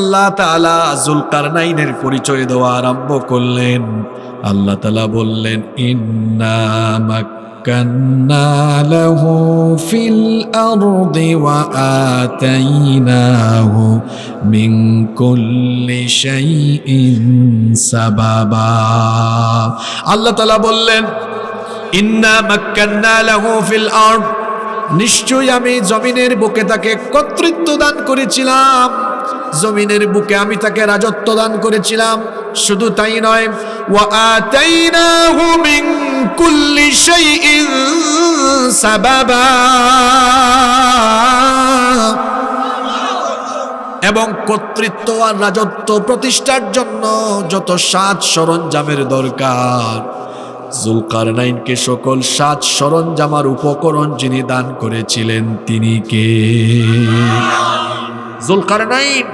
আল্লাহ তালা জুলকার নাইনের পরিচয় দেওয়া আরম্ভ করলেন। আল্লাহ তালা বললেন, ইন্না মাক্কান্না লাহু ফিল আরদি ওয়া আতাইনাহু কুল্লি শাইইন সাবাবা। আল্লাহ তালা বললেন নিশ্চয়ই আমি জমিনের বুকে তাকে কর্তৃত্ব দান করেছিলাম। জমিনের বুকে আমি তাকে রাজত্ব দান করেছিলাম। শুধু তাই নয় এবং কর্তৃত্ব আর রাজত্ব প্রতিষ্ঠার জন্য যত সাত সরঞ্জামের দরকার। জুলকার নাইনকে সকল সাত সরঞ্জামার উপকরণ যিনি দান করেছিলেন, তিনি কে? জুলকার নাইন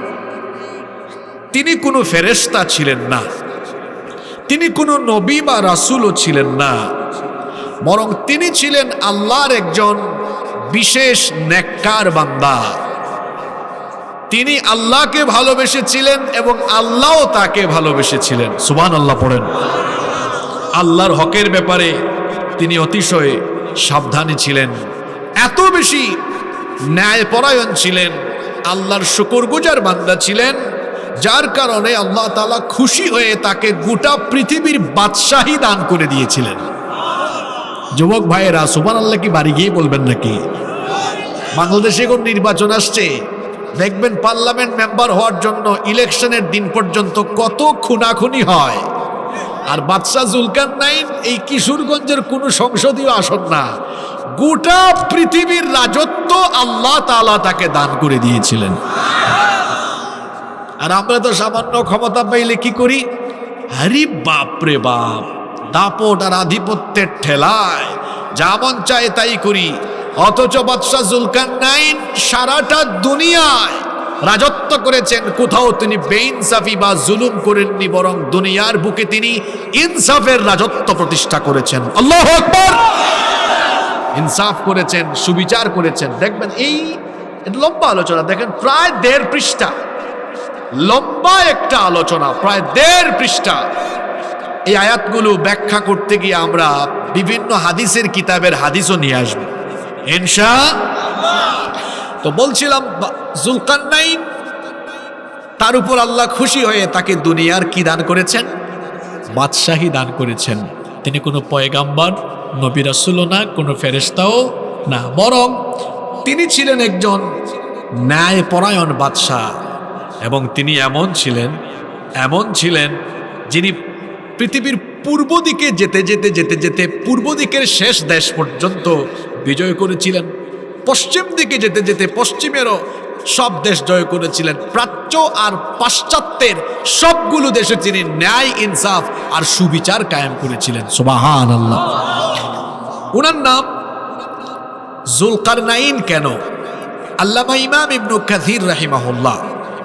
তিনি কোনো ফেরেস্তা ছিলেন না। তিনি কোনো নবী বা রাসুলও ছিলেন না। বরং তিনি ছিলেন আল্লাহর একজন বিশেষ নেককার বান্দা। তিনি আল্লাহকে ভালোবেসেছিলেন এবং আল্লাহও তাকে ভালোবেসেছিলেন। সুবান আল্লাহ পড়েন। আল্লাহর হকের ব্যাপারে তিনি অতিশয় সাবধানী ছিলেন। এত বেশি ন্যায়পরায়ণ ছিলেন। আল্লাহর শুকরগুজার বান্দা ছিলেন। যার কারণে আল্লাহ তালা খুশি হয়ে তাকে গোটা পৃথিবীর বাদশাহী দান করে দিয়েছিলেন। যুবক ভাইয়েরা সুবান আল্লাহ কি বাড়ি গিয়ে বলবেন নাকি? বাংলাদেশে কোন নির্বাচন আসছে। দেখবেন পার্লামেন্ট মেম্বার হওয়ার জন্য ইলেকশনের দিন পর্যন্ত কত খুনাখুনি হয়। আর বাদশাহ জুলকান নাইন এই কিশোরগঞ্জের কোনো সংসদীয় আসন না। গোটা পৃথিবীর রাজত্ব আল্লাহ তাআলা তাকে দান করে দিয়েছিলেন। আর আমরা তো সামান্য ক্ষমতা পাইলে কি করি? আরে বাপরে বাপ, দাপট আর আধিপত্যের ঠেলায়, যা মন চায় তাই করি। অথচ বাদশাহ জুলকান নাইন সারাটা দুনিয়ায় রাজত্ব করেছেন, কোথাও তিনি বেইনসাফি বা জুলুম করেননি, বরং দুনিয়ার বুকে তিনি ইনসাফের রাজত্ব প্রতিষ্ঠা করেছেন। আল্লাহ আকবার! ইনসাফ করেছেন, সুবিচার করেছেন। দেখবেন এই লম্বা আলোচনা, দেখেন প্রায় দেড় পৃষ্ঠা। লম্বা একটা আলোচনা, প্রায় দেড় পৃষ্ঠা। এই আয়াতগুলো ব্যাখ্যা করতে গিয়ে আমরা বিভিন্ন হাদিসের কিতাবের হাদিসও নিয়ে আসব। ইনশা তো বলছিলাম, জুলকান্নাইন, তার উপর আল্লাহ খুশি হয়ে তাকে দুনিয়ার কি দান করেছেন? বাদশাহী দান করেছেন। তিনি কোনো পয়গাম্বার, নবী রাসূলও না, কোনো ফেরেশতাও না, বরং তিনি ছিলেন একজন ন্যায়পরায়ণ বাদশাহ। এবং তিনি এমন ছিলেন এমন ছিলেন যিনি পৃথিবীর পূর্ব দিকে যেতে যেতে যেতে যেতে, পূর্ব দিকের শেষ দেশ পর্যন্ত বিজয় করেছিলেন। পশ্চিম দিকে যেতে যেতে, পশ্চিমেরও সব দেশ জয় করেছিলেন। প্রাচ্য আর পাশ্চাত্যের সবগুলো দেশে তিনি ন্যায়, ইনসাফ আর সুবিচার কায়েম করেছিলেন। সুবাহান আল্লাহ ওনার নাম জুলকার নাইন কেন? আল্লামা ইমাম ইবনু কাথির রাহিমাহুল্লাহ।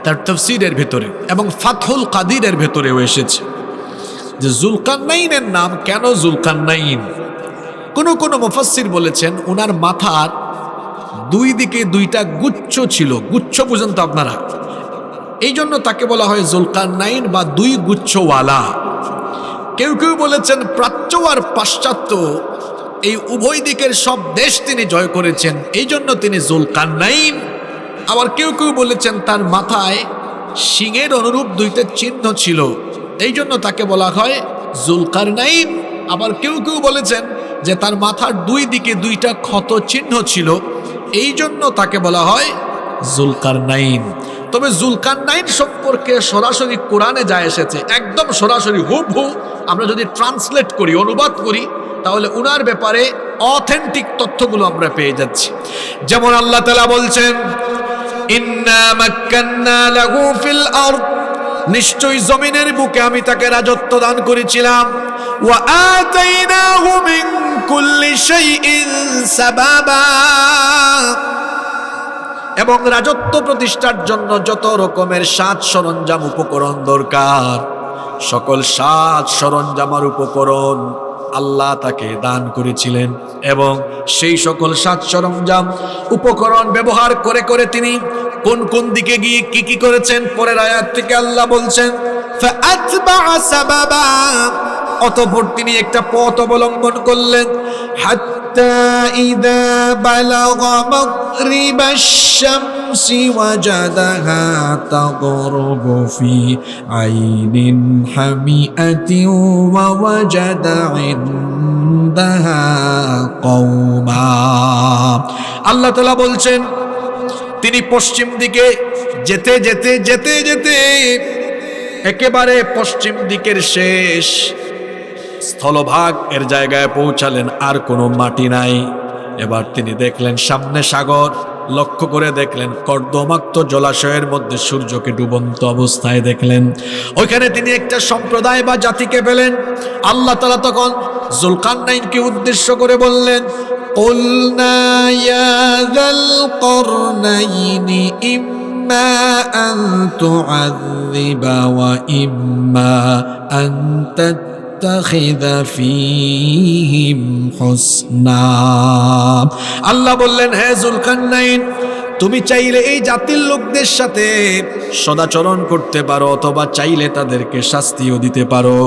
তার তফসিরের ভেতরে এবং ফাতহুল কাদিরের ভেতরেও এসেছে যে জুলকান্নাইনের নাম কেন জুলকান্নাইন? কোন কোন মুফাসসির বলেছেন ওনার মাথার দুই দিকে দুইটা গুচ্ছ ছিল, গুচ্ছ পর্যন্ত আপনারা। এই জন্য তাকে বলা হয় জুলকান্নাইন বা দুই গুচ্ছওয়ালা। কেউ কেউ বলেছেন প্রাচ্য আর পাশ্চাত্য, এই উভয় দিকের সব দেশ তিনি জয় করেছেন এই জন্য তিনি জুলকান্নাইন আবার কেউ কেউ বলেছেন তার মাথায় সিংয়ের অনুরূপ দুইটা চিহ্ন ছিল। এই জন্য তাকে বলা হয় জুলকার জুলকারনাইন। আবার কেউ কেউ বলেছেন যে তার মাথার দুই দিকে দুইটা ক্ষত চিহ্ন ছিল। এই জন্য তাকে বলা হয় জুলকার জুলকারনাইন। তবে জুলকার জুলকারনাইন সম্পর্কে সরাসরি কোরআনে যা এসেছে, একদম সরাসরি হুবহু আমরা যদি ট্রান্সলেট করি, অনুবাদ করি, তাহলে উনার ব্যাপারে অথেন্টিক তথ্যগুলো আমরা পেয়ে যাচ্ছি। যেমন আল্লাহ তালা বলছেন আরদ। নিশ্চয়ই জমিনের বুকে আমি তাকে রাজত্ব দান করেছিলাম। ওয়া এবং রাজত্ব প্রতিষ্ঠার জন্য যত রকমের সাজ সরঞ্জাম উপকরণ দরকার, সকল সাজ সরঞ্জাম আর উপকরণ আল্লাহ তাকে দান করেছিলেন এবং সেই সকল সাত সরঞ্জাম, উপকরণ ব্যবহার করে করে তিনি কোন কোন দিকে গিয়ে কি কি করেছেন পরের আয়াত থেকে আল্লাহ বলছেন অতপর তিনি একটা পথ অবলম্বন করলেন, হাত حتى إذا بلغ مغرب الشمس وجدها تغرب في عين حمئة ووجد عندها قوما আল্লাহ তালা বলছেন তিনি পশ্চিম দিকে যেতে যেতে যেতে যেতে একেবারে পশ্চিম দিকের শেষ স্থলভাগ এর জায়গায় পৌঁছালেন আর কোনো মাটি নাই এবার তিনি দেখলেন সামনে সাগর লক্ষ্য করে দেখলেন কর্দমাক্ত জলাশয়ের মধ্যে সূর্যকে ডুবন্ত অবস্থায় দেখলেন ওইখানে তিনি একটা সম্প্রদায় বা জাতিকে পেলেন আল্লাহ তালা তখন জুলকান্নাইনকে উদ্দেশ্য করে বললেন قلنا يا ذا القرنين إما أن تعذب وإما أن تتخذ فيهم حسنا আল্লাহ বললেন হে জুলকান্নাইন তুমি চাইলে এই জাতির লোকদের সাথে সদাচরণ করতে পারো অথবা চাইলে তাদেরকে শাস্তিও দিতে পারো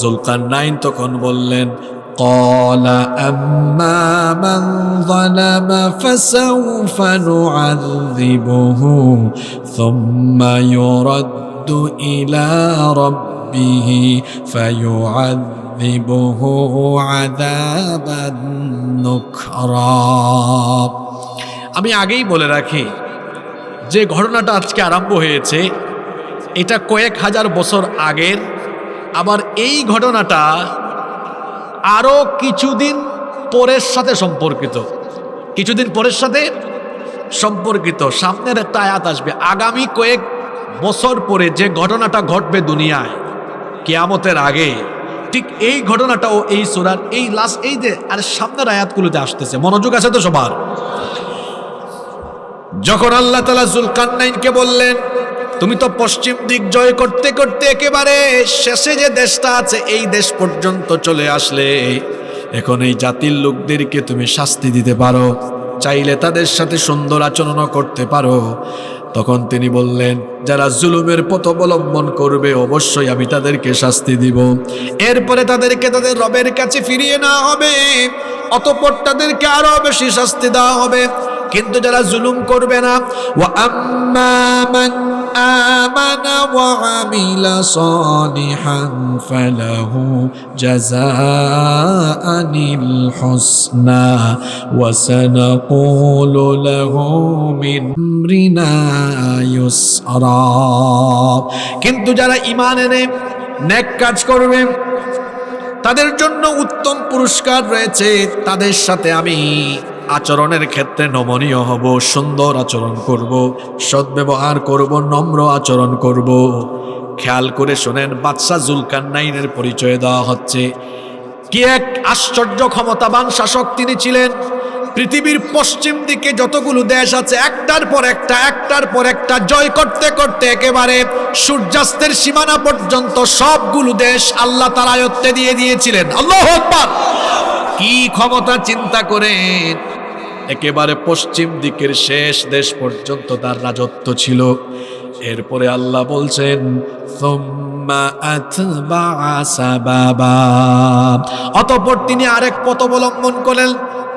জুলকান্নাইন তখন বললেন قال أما من ظلم فسوف نعذبه ثم يرد إلى ربه فيعذبه عذابا نكرا আমি আগেই বলে রাখি যে ঘটনাটা আজকে আরম্ভ হয়েছে এটা কয়েক হাজার বছর আগের আবার এই ঘটনাটা আরও কিছুদিন পরের সাথে সম্পর্কিত কিছুদিন পরের সাথে সম্পর্কিত সামনের একটা আয়াত আসবে আগামী কয়েক বছর পরে যে ঘটনাটা ঘটবে দুনিয়ায় কেয়ামতের আগে, ঠিক এই ঘটনাটাও এই সুরার এই লাস্ট এই যে, আর সামনের আয়াতগুলোতে আসতেছে। মনোযোগ আছে তো সবার? যখন আল্লাহ তালা জুলকান্নাইনকে বললেন, তুমি তো পশ্চিম দিক জয় করতে করতে একেবারে শেষে যে দেশটা আছে, এই দেশ পর্যন্ত চলে আসলে। এখন এই জাতির লোকদেরকে তুমি শাস্তি দিতে পারো। চাইলে তাদের সাথে সুন্দর আচরণও করতে পারো। তখন তিনি বললেন, যারা জুলুমের পথ অবলম্বন করবে, অবশ্যই আমি তাদেরকে শাস্তি দিব। এরপরে তাদেরকে তাদের রবের কাছে ফিরিয়ে না হবে। অতপর তাদেরকে আরও বেশি শাস্তি দেওয়া হবে। কিন্তু যারা জুলুম করবে না, ওয়া আম্মা আমিলা সালিহান ফালাহু জাযাআনিল হুসনা ওয়া সানাকুলু লাহু মিন আমরিনা ইউসরা কিন্তু যারা ঈমান এনে নেক কাজ করবে, তাদের জন্য উত্তম পুরস্কার রয়েছে। তাদের সাথে আমি আচরণের ক্ষেত্রে নমনীয় হব, সুন্দর আচরণ করব, সদ্ব্যবহার করব, নম্র আচরণ করব। খেয়াল করে শোনেন, বাদশাহ জুলকান্নাইনের পরিচয় দেওয়া হচ্ছে। কি এক আশ্চর্য ক্ষমতাবান শাসক তিনি ছিলেন। পৃথিবীর পশ্চিম দিকে যতগুলো দেশ আছে, একটার পর একটা, একটার পর একটা, জয় করতে করতে একেবারে সূর্যাস্তের সীমানা পর্যন্ত সবগুলো দেশ আল্লাহ তার আয়ত্তে দিয়ে দিয়েছিলেন। আল্লাহ কি ক্ষমতা চিন্তা করেন? একেবারে পশ্চিম দিকের শেষ দেশ পর্যন্ত তার রাজত্ব ছিল এরপরে আল্লাহ বলছেন অতপর আতবাআ সাবাবা।" অতঃপর তিনি আরেক পথ অবলম্বন করলেন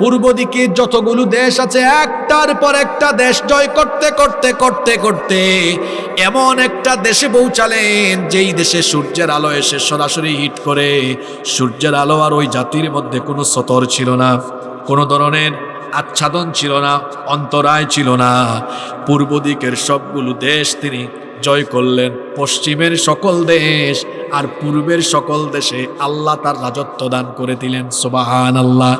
পূর্ব দিকে যতগুলো দেশ আছে, একটার পর একটা দেশ জয় করতে করতে করতে করতে এমন একটা দেশে পৌঁছালেন, যেই দেশে সূর্যের আলো এসে সরাসরি হিট করে। সূর্যের আলো আর ওই জাতির মধ্যে কোনো সতর ছিল না, কোনো ধরনের আচ্ছাদন ছিল না, অন্তরায় ছিল না। পূর্ব দিকের সবগুলো দেশ তিনি জয় করলেন, পশ্চিমের সকল দেশ আর পূর্বের সকল দেশে আল্লাহ তার রাজত্ব দান করে দিলেন সোবাহান আল্লাহ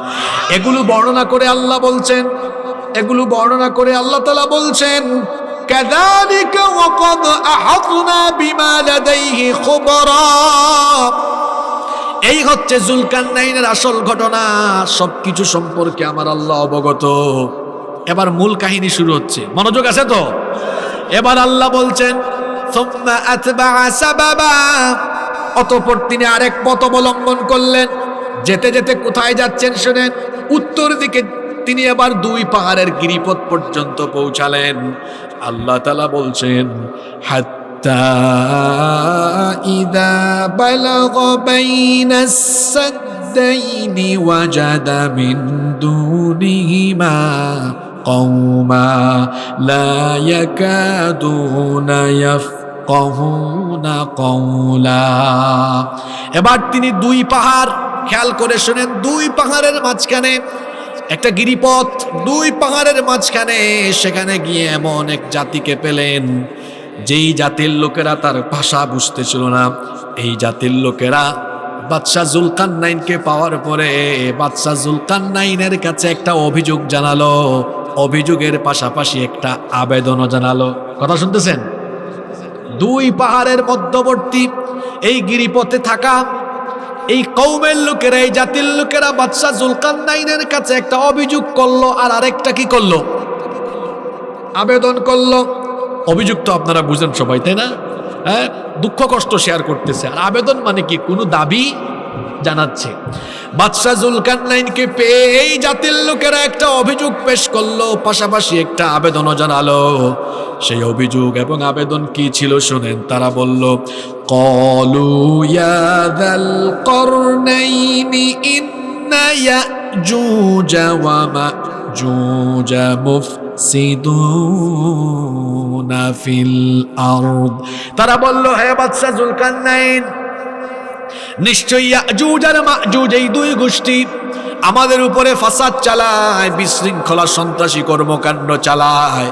এগুলো বর্ণনা করে আল্লাহ বলছেন এগুলো বর্ণনা করে আল্লাহ তালা বলছেন كذلك وقد أحطنا بما لديه خبرا এই হচ্ছে জুলকারনাইনের আসল ঘটনা সবকিছু সম্পর্কে আমার আল্লাহ অবগত এবার মূল কাহিনী শুরু হচ্ছে মনোযোগ আছে তো এবার আল্লাহ বলছেন ثم أتبع سببا অতঃপর তিনি আরেক পথ অবলম্বন করলেন যেতে যেতে কোথায় যাচ্ছেন শুনেন উত্তর দিকে তিনি এবার দুই পাহাড়ের গিরিপথ পর্যন্ত পৌঁছালেন আল্লাহ তালা বলছেন হাত্তা ইদা বালাগ বাইনা السدين وجد من دونهما قوما لا يكادون يفقهون قولا এবার তিনি দুই পাহাড় খেয়াল করে শুনেন দুই পাহাড়ের মাঝখানে একটা গিরিপথ দুই পাহাড়ের মাঝখানে সেখানে গিয়ে এমন এক জাতিকে পেলেন যেই জাতির লোকেরা তার ভাষা বুঝতেছিল না এই জাতির লোকেরা বাদশাহ জুলকান নাইনকে পাওয়ার পরে বাদশাহ জুলকান নাইনের কাছে একটা অভিযোগ জানালো অভিযোগের পাশাপাশি একটা আবেদনও জানালো কথা শুনতেছেন দুই পাহাড়ের মধ্যবর্তী এই গিরিপথে থাকা এই কৌমের লোকেরা, এই জাতির লোকেরা বাদশাহ জুলকান নাইনের কাছে একটা অভিযোগ করল আর আরেকটা কি করল? আবেদন করল। অভিযোগ তো আপনারা বুঝেন সবাই, তাই না? হ্যাঁ দুঃখ কষ্ট শেয়ার করতেছে। আর আবেদন মানে কি? কোনো দাবি জানাচ্ছে। বাদশাহ জুলকান নাইনকে পেয়ে এই জাতির লোকেরা একটা অভিযোগ পেশ করল, পাশাপাশি একটা আবেদনও জানালো। সেই অভিযোগ এবং আবেদন কি ছিল শুনেন, তারা বলল, কলু ইয়াদাল করনাইনি ইন্না ইয়াজুজা ওয়া মাজুজা মুফসিদুনা তারা বলল, হে বাদশাহ জুলকারনাইন নিশ্চয়ই ইয়াজুজ আর মাজুজ এই দুই গোষ্ঠী আমাদের উপরে ফাসাদ চালায়, বিশৃঙ্খলা সন্ত্রাসী কর্মকাণ্ড চালায়।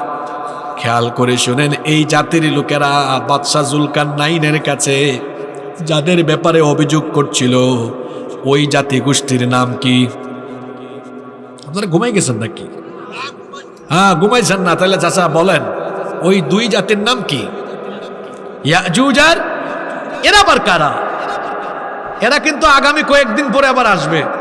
খেয়াল করে শুনেন এই জাতির লোকেরা বাদশাহ জুলকান নাইনের কাছে যাদের ব্যাপারে অভিযোগ করছিল, ওই জাতি গোষ্ঠীর নাম কি? আপনারা ঘুমাই গেছেন নাকি? হ্যাঁ ঘুমাইছেন না, তাহলে চাচা বলেন, ওই দুই জাতির নাম কি? ইয়াজুজ আর এরা আবার কারা? এরা কিন্তু আগামী কয়েকদিন পরে আবার আসবে।